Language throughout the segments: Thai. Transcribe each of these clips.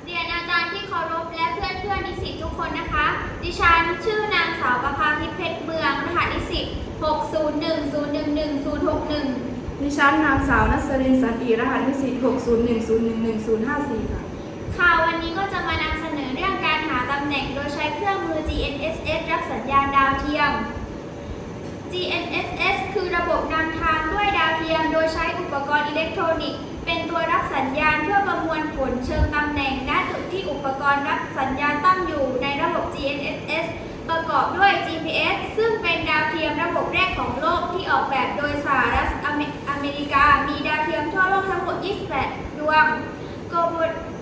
เรียนอาจารย์ที่เคารพและเพื่อนเพื่อนๆนิสิตทุกคนนะคะ ดิฉันชื่อนางสาวประภาทิพย์เพชรเมืองรหัสนิสิต601011061 ดิฉันนางสาวนัสรินสันติรหัสนิสิต601011054 ค่ะ ค่ะ วันนี้ก็จะมานำเสนอเรื่องการหาตำแหน่งโดยใช้เครื่องมือ GNSS รับสัญญาณดาวเทียม GNSS คือระบบนำทางด้วยดาวเทียม โดยใช้อุปกรณ์อิเล็กทรอนิกส์ เป็นตัวรับสัญญาณเพื่อประมวลผลเชิงตำ ปกรณ์รับสัญญาณตั้งอยู่ในระบบ GNSS ประกอบด้วย GPS ซึ่งเป็นดาวเทียมระบบแรกของโลกที่ออกแบบโดยสหรัฐอเมริกา มีดาวเทียมทั่วโลกทั้งหมด 28 ดวงโก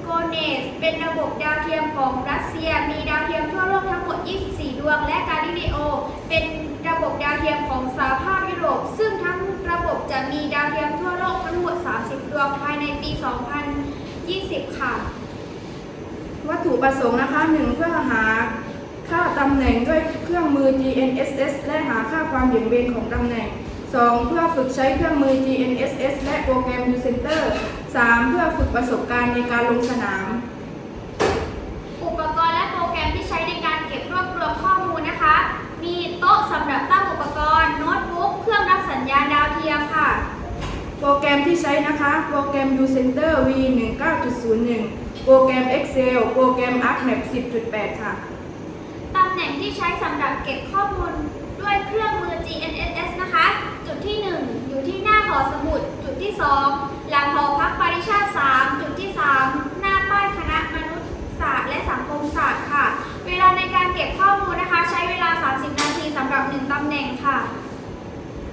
โกเนสเป็นระบบดาวเทียมของรัสเซีย มีดาวเทียมทั่วโลกทั้งหมด 24 ดวง และกาลิเลโอ เป็นระบบดาวเทียมของสหภาพยุโรป ซึ่งทั้งระบบจะมีดาวเทียมทั่วโลกทั้งหมด 30 ดวงภายในปี 2020 ค่ะ วัต ถุประสงค์นะคะหนึ่งเพื่อหาค่าตำแหน่งด้วยเครื่องมือ GNSS และหาค่าความเบี่ยงเบนของตำแหน่ง 2. เพื่อฝึกใช้เครื่องมือ GNSS และโปรแกรม U-Center 3. เพื่อฝึกประสบการณ์ในการลงสนาม อุปกรณ์และโปรแกรมที่ใช้ในการเก็บรวบรวมข้อมูลนะคะ มีโต๊ะสำหรับตั้งอุปกรณ์โน้ตบุ๊กเครื่องรับสัญญาณดาวเทียมค่ะ โปรแกรมที่ใช้นะคะ โปรแกรม U-Center V19.01 โป รแกรม Excel โปรแกรม ArcMap 10.8 ค่ะ ตำแหน่งที่ใช้สำหรับเก็บข้อมูลด้วยเครื่องมือ GNSS นะคะ จุดที่ 1 อยู่ที่หน้าหอสมุด จุดที่ 2 หลังหอพักปริชาติ3จุดที่ 3 หน้าป้ายคณะมนุษยศาสตร์และสังคมศาสตร์ค่ะ เวลาในการเก็บข้อมูลนะคะ ใช้เวลา 30 นาทีสำหรับ 1ตำแหน่งค่ะ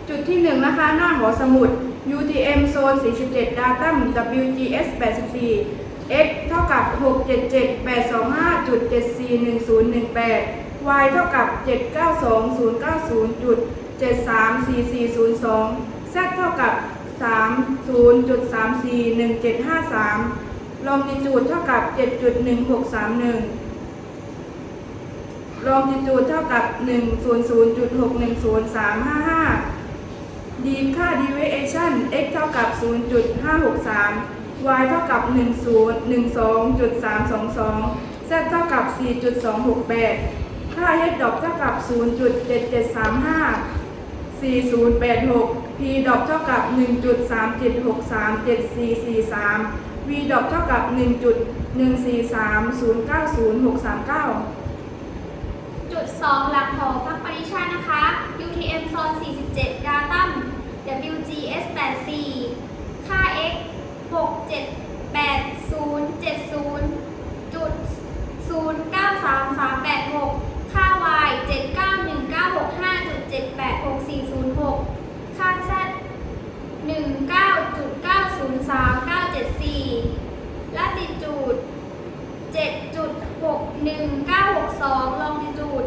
จุดที่ 1 นะคะ หน้าหอสมุด UTM โซน 47 Datum WGS 84 X เท่ากับ 677-825.741018 Y เท่ากับ 792-090.734402 Z เท่ากับ 30.341753 Longitud เท่ากับ 7.1631 Longitud เท่ากับ 100.610355 D ค่า deviation x เท่ากับ 0.563 y เท่ากับ 1012.322 z เท่ากับ 4.268 ค่า h ดอกเท่ากับ 0.7735 4086 p ดอกเท่ากับ 1.37637443 v ดอกเท่ากับ 1.143090639จุด 2 หลังหองพักปริชานะคะ UTM โซน47 WGS 84ค่า x 6787070จุด093386ค่า y 7919657864006ค่า z 19.903974ลาติจูด7.61962ลองดิจูด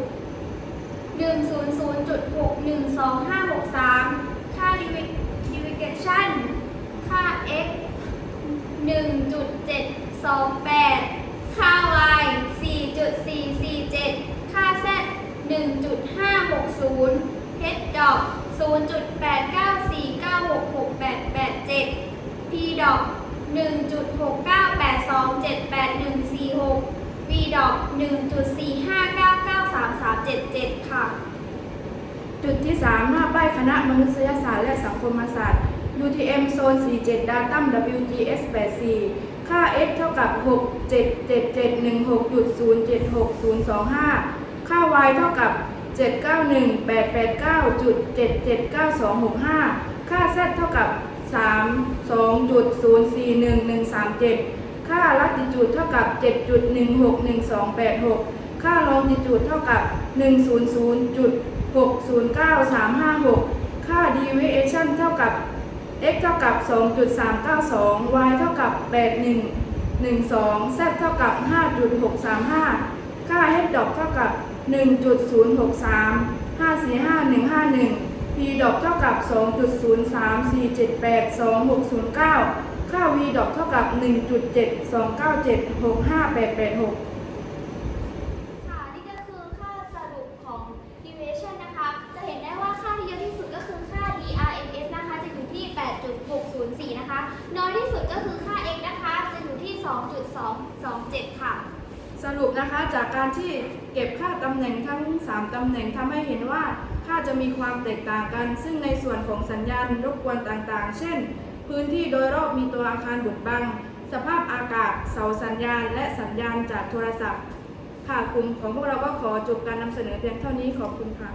100.61253ค่า deviation ค่า x 1.728 ค่า y 4.447 ค่า z 1.560 h ดอก0.894966887 p ดอก1.6982781146 v ดอก1.45993377 ค่ะ จุดที่ 3 หน้าป้ายคณะมนุษยศาสตร์และสังคมศาสตร์ UTM โซน 47 Datum WGS 84 ค่า x เท่ากับ 67716.076025 ค่า y เท่ากับ 791,889.779265 ค่า z เท่ากับ 32.041137 ค่าลัติจูดเท่ากับ 7.161286 ค่าลองจิจูดเท่ากับ 100.1 609356 ค่า deviation เท่ากับ x เท่ากับ 2.392 y เท่ากับ 8112 z เท่ากับ 5.635 ค่า h ดอกเท่ากับ 1.063 545151 p ดอกเท่ากับ 2.034782609 ค่า v ดอกเท่ากับ 1.729765886 ค่ะ นี่ก็คือค่าสรุปของ deviation นะคะ จะเห็นได้ว่าค่าที่เยอะที่สุดก็คือค่า DRMS นะคะ จะอยู่ที่ 8.604 น้อยที่สุดก็คือค่า x นะคะจะอยู่ที่ 2.227 ค่ะ สรุปนะคะจากการที่เก็บค่าตำแหน่งทั้ง 3ตำแหน่งทำให้เห็นว่าค่าจะมีความแตกต่างกัน ซึ่งในส่วนของสัญญาณรบกวนต่างๆ เช่น พื้นที่โดยรอบมีตัวอาคารบดบัง สภาพอากาศ เสาสัญญาณ และสัญญาณจากโทรศัพท์ ค่ะกลุ่มของพวกเราก็ขอจบการนำเสนอเพียงเท่านี้ขอบคุณค่ะ